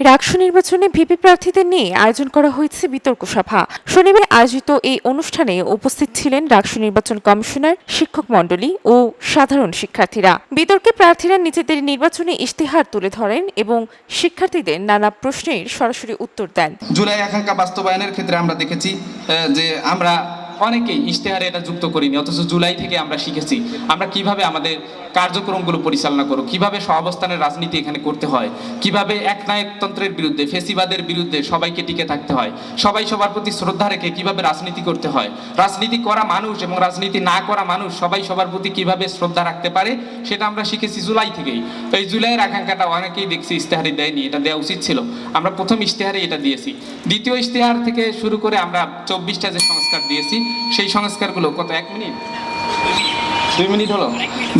রাকসু নির্বাচনে ভিপি প্রার্থীদের নিয়ে আয়োজন করা হয়েছে বিতর্ক সভা। শনিবার আয়োজিত এই অনুষ্ঠানে উপস্থিত ছিলেন রাকসু নির্বাচন কমিশনার, শিক্ষক মণ্ডলী ও সাধারণ শিক্ষার্থীরা। বিতর্কে প্রার্থীরা নিজেদের নির্বাচনী ইশতেহার তুলে ধরেন এবং শিক্ষার্থীদের নানা প্রশ্নের সরাসরি উত্তর দেন। জুলাই আকাঙ্ক্ষা বাস্তবায়নের ক্ষেত্রে আমরা দেখেছি যে আমরা অনেকেই ইশতেহারে এটা যুক্ত করিনি, অথচ জুলাই থেকে আমরা শিখেছি। আমরা কীভাবে আমাদের কার্যক্রমগুলো পরিচালনা করব কীভাবে সহাবস্থানের রাজনীতি এখানে করতে হয়? কীভাবে একনায়কতন্ত্রের বিরুদ্ধে, ফেসিবাদের বিরুদ্ধে সবাইকে টিকে থাকতে হয়? সবাই সবার প্রতি শ্রদ্ধা রেখে কীভাবে রাজনীতি করতে হয়? রাজনীতি করা মানুষ এবং রাজনীতি না করা মানুষ সবাই সবার প্রতি কীভাবে শ্রদ্ধা রাখতে পারে, সেটা আমরা শিখেছি জুলাই থেকেই। তো এই জুলাইয়ের আকাঙ্ক্ষাটা অনেকেই দেখছি ইশতেহারে দেয়নি, এটা দেওয়া উচিত ছিল। আমরা প্রথম ইশতেহারে এটা দিয়েছি। দ্বিতীয় ইশতেহার থেকে শুরু করে আমরা চব্বিশটা যে সংস্কার দিয়েছি, সেই সংস্কারগুলো কত, এক মিনিট? দুই মিনিট হলো।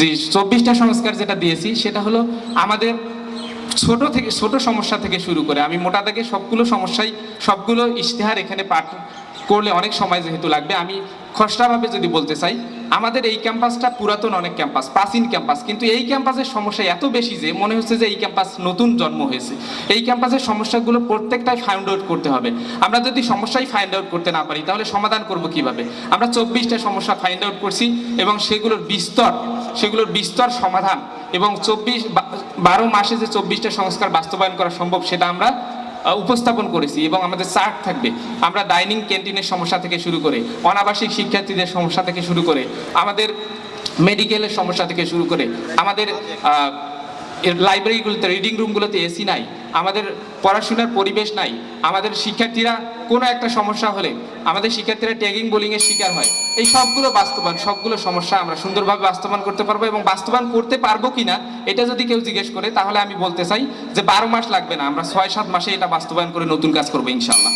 জি, চব্বিশটা সংস্কার যেটা দিয়েছি, সেটা হলো আমাদের ছোট থেকে, ছোট সমস্যা থেকে শুরু করে, আমি মোটা থেকে সবগুলো সমস্যাই, সবগুলো ইশতেহার এখানে পাঠ করলে অনেক সময় যেহেতু লাগবে, আমি খসড়াভাবে যদি বলতে চাই আমাদের এই ক্যাম্পাসটা পুরাতন অনেক ক্যাম্পাস, প্রাচীন ক্যাম্পাস, কিন্তু এই ক্যাম্পাসের সমস্যা এত বেশি যে মনে হচ্ছে যে এই ক্যাম্পাস নতুন জন্ম হয়েছে। এই ক্যাম্পাসের সমস্যাগুলো প্রত্যেকটাই ফাইন্ড আউট করতে হবে। আমরা যদি সমস্যাই ফাইন্ড আউট করতে না পারি, তাহলে সমাধান করব কীভাবে? আমরা চব্বিশটা সমস্যা ফাইন্ড আউট করছি এবং সেগুলোর বিস্তর সেগুলোর বিস্তর সমাধান এবং চব্বিশ বারো মাসে যে চব্বিশটা সংস্কার বাস্তবায়ন করা সম্ভব সেটা আমরা উপস্থাপন করেছি এবং আমাদের চার্ট থাকবে। আমরা ডাইনিং ক্যান্টিনের সমস্যা থেকে শুরু করে, অনাবাসিক শিক্ষার্থীদের সমস্যা থেকে শুরু করে, আমাদের মেডিকেলের সমস্যা থেকে শুরু করে, আমাদের লাইব্রেরিগুলোতে, রিডিং রুমগুলোতে এসি নাই, আমাদের পড়াশোনার পরিবেশ নাই, আমাদের শিক্ষার্থীরা কোনো একটা সমস্যা হলে, আমাদের শিক্ষার্থীরা ট্যাগিং, বোলিংয়ের শিকার হয়। এই সবগুলো বাস্তবায়ন, সবগুলো সমস্যা আমরা সুন্দরভাবে বাস্তবায়ন করতে পারব এবং বাস্তবায়ন করতে পারব কি না এটা যদি কেউ জিজ্ঞেস করে, তাহলে আমি বলতে চাই যে বারো মাস লাগবে না, আমরা ছয় সাত মাসে এটা বাস্তবায়ন করে নতুন কাজ করব ইনশাল্লাহ